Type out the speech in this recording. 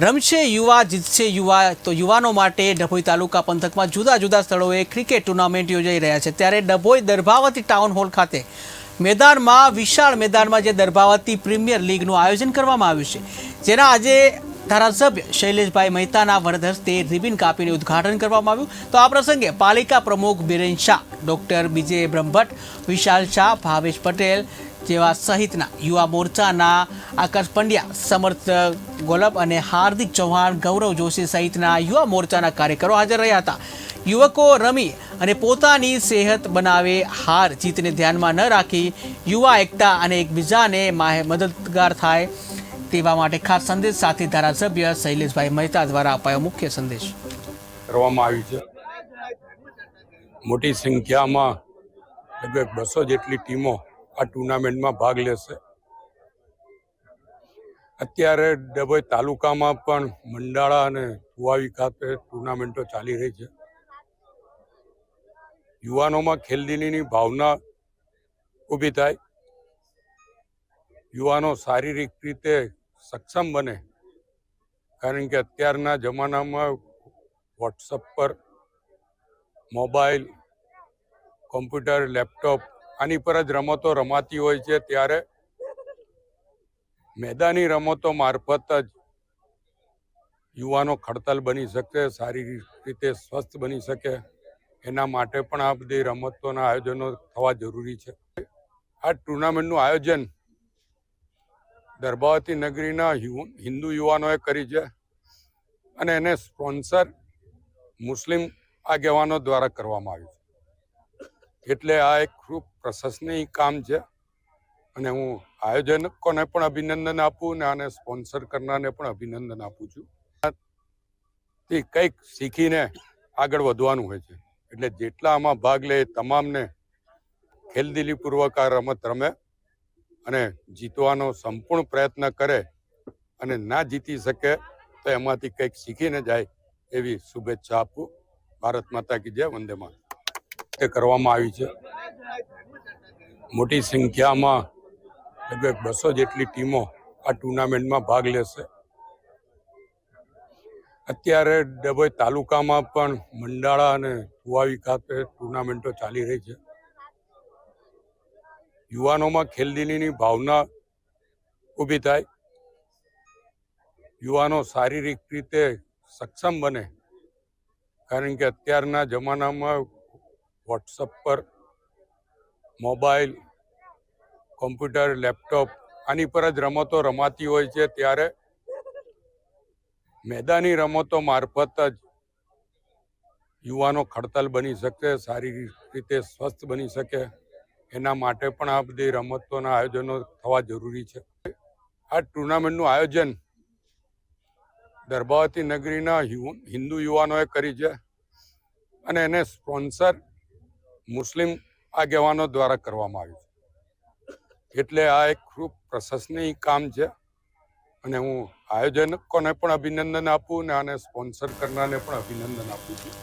રમશે યુવા, જીતશે યુવા, તો યુવાનો માટે ડભોઈ તાલુકા પંથકમાં જુદા જુદા સ્થળોએ ક્રિકેટ ટુર્નામેન્ટ યોજાઈ રહ્યા છે. ત્યારે ડભોઈ દર્ભાવતી ટાઉન હોલ ખાતે મેદાનમાં, વિશાળ મેદાનમાં જે દર્ભાવતી પ્રીમિયર લીગનું આયોજન કરવામાં આવ્યું છે, જેના આજે ધારાસભ્ય શૈલેષભાઈ મહેતાના વરદહસ્તે રિબિન કાપીને ઉદ્ઘાટન કરવામાં આવ્યું. તો આ પ્રસંગે પાલિકા પ્રમુખ બિરેન શાહ, ડૉક્ટર બીજે બ્રહ્મભટ્ટ, વિશાલ શાહ, ભાવેશ પટેલ જેવા સહિતના યુવા મોરચાના આકાશ પંડ્યા, સમર્થ ગોલબ અને હાર્દિક ચૌહાણ, ગૌરવ જોશી સહિતના યુવા મોરચાના કાર્યકરો હાજર રહ્યા હતા. યુવકો રમી અને પોતાની સેહત બનાવે હાર જીતને ધ્યાનમાં ન રાખી યુવા, એકતા અને એકબીજાને માહે મદદગાર થાય તેવા માટે ખાસ સંદેશ સાથે ધારાસભ્ય શૈલેષભાઈ મહેતા દ્વારા અપાયો મુખ્ય સંદેશ. કરવામાં આવી છે. મોટી સંખ્યામાં લગભગ બસો જેટલી ટીમો આ ટુર્નામેન્ટમાં ભાગ લેશે. અત્યારે ડભોઈ તાલુકામાં પણ મંડાળા અને કુવાવી ખાતે ટુર્નામેન્ટો ચાલી રહી છે. યુવાનોમાં ખેલદીની ભાવના ઊભી થાય. યુવાનો શારીરિક રીતે સક્ષમ બને. કારણ કે અત્યારના જમાનામાં વોટ્સઅપ પર મોબાઈલ, કોમ્પ્યુટર, લેપટોપ આની પર જ રમતો રમાતી હોય છે ત્યારે મેદાની રમતો મારફત જ યુવાનો ખડતલ બની શકે શારીરિક રીતે સ્વસ્થ બની શકે. એના માટે પણ આ બધી રમતોના આયોજનો થવા જરૂરી છે. આ ટુર્નામેન્ટનું આયોજન દર્ભાવતી નગરીના હિન્દુ યુવાનોએ કરી છે અને એને સ્પોન્સર મુસ્લિમ આગેવાનો દ્વારા કરવામાં આવ્યું છે. એટલે આ એક ખૂબ પ્રશંસનીય કામ છે. અને હું આયોજકોને પણ અભિનંદન આપું અને આને સ્પોન્સર કરનારને પણ અભિનંદન આપું છું. થી કંઈક શીખીને આગળ વધવાનું હોય છે. એટલે જેટલા આમાં ભાગ લે તમામને ખેલદિલીપૂર્વક આ રમત રમે અને જીતવાનો સંપૂર્ણ પ્રયત્ન કરે અને ના જીતી શકે તો એમાંથી કંઈક શીખીને જાય એવી શુભેચ્છા આપું. ભારત માતા કી જય, વંદે માતા તે કરવામાં આવી છે. મોટી સંખ્યામાં લગભગ બસો જેટલી ટીમો આ ટુર્નામેન્ટમાં ભાગ લેશે. અત્યારે ડભોઈ તાલુકામાં પણ મંડાળા અને કુવાવી ખાતે ટુર્નામેન્ટો ચાલી રહી છે. યુવાનોમાં ખેલદિલીની ભાવના ઊભી થાય. યુવાનો શારીરિક રીતે સક્ષમ બને. કારણ કે અત્યારના જમાનામાં વોટ્સઅપ પર મોબાઈલ, કોમ્પ્યુટર, લેપટોપ, આની પર જ રમતો રમાતી હોય છે ત્યારે મેદાની રમતો મારફત જ યુવાનો ખડતલ બની શકે શારીરિક રીતે સ્વસ્થ બની શકે. એના માટે પણ આ બધી રમતોના આયોજનો થવા જરૂરી છે. આ ટુર્નામેન્ટનું આયોજન દર્ભાવતી નગરીના હિન્દુ યુવાનોએ કરી છે અને એને સ્પોન્સર મુસ્લિમ આગેવાનો દ્વારા કરવામાં આવ્યું છે. એટલે આ એક ખૂબ પ્રશંસનીય કામ છે અને હું આયોજકોને પણ અભિનંદન આપું અને આને સ્પોન્સર કરનારને પણ અભિનંદન આપું છું.